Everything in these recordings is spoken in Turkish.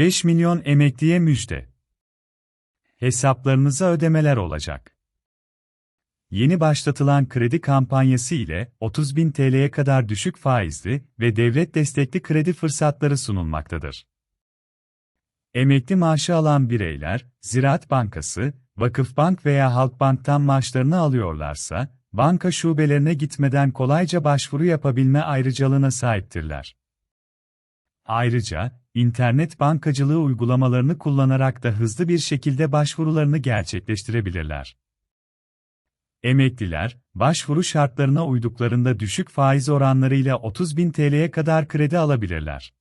5 milyon emekliye müjde. Hesaplarınıza ödemeler olacak. Yeni başlatılan kredi kampanyası ile 30 bin TL'ye kadar düşük faizli ve devlet destekli kredi fırsatları sunulmaktadır. Emekli maaşı alan bireyler, Ziraat Bankası, Vakıfbank veya Halkbank'tan maaşlarını alıyorlarsa, banka şubelerine gitmeden kolayca başvuru yapabilme ayrıcalığına sahiptirler. Ayrıca, internet bankacılığı uygulamalarını kullanarak da hızlı bir şekilde başvurularını gerçekleştirebilirler. Emekliler, başvuru şartlarına uyduklarında düşük faiz oranlarıyla 30 bin TL'ye kadar kredi alabilirler.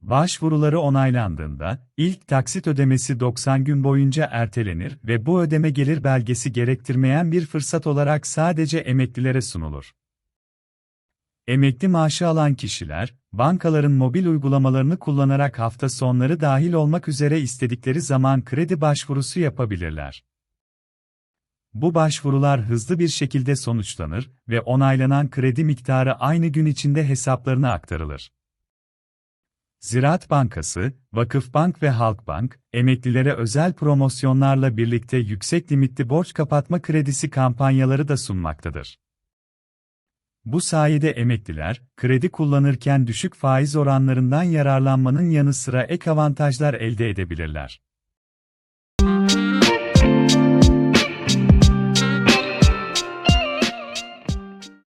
Başvuruları onaylandığında, ilk taksit ödemesi 90 gün boyunca ertelenir ve bu ödeme gelir belgesi gerektirmeyen bir fırsat olarak sadece emeklilere sunulur. Emekli maaşı alan kişiler, bankaların mobil uygulamalarını kullanarak hafta sonları dahil olmak üzere istedikleri zaman kredi başvurusu yapabilirler. Bu başvurular hızlı bir şekilde sonuçlanır ve onaylanan kredi miktarı aynı gün içinde hesaplarına aktarılır. Ziraat Bankası, Vakıfbank ve Halkbank, emeklilere özel promosyonlarla birlikte yüksek limitli borç kapatma kredisi kampanyaları da sunmaktadır. Bu sayede emekliler, kredi kullanırken düşük faiz oranlarından yararlanmanın yanı sıra ek avantajlar elde edebilirler.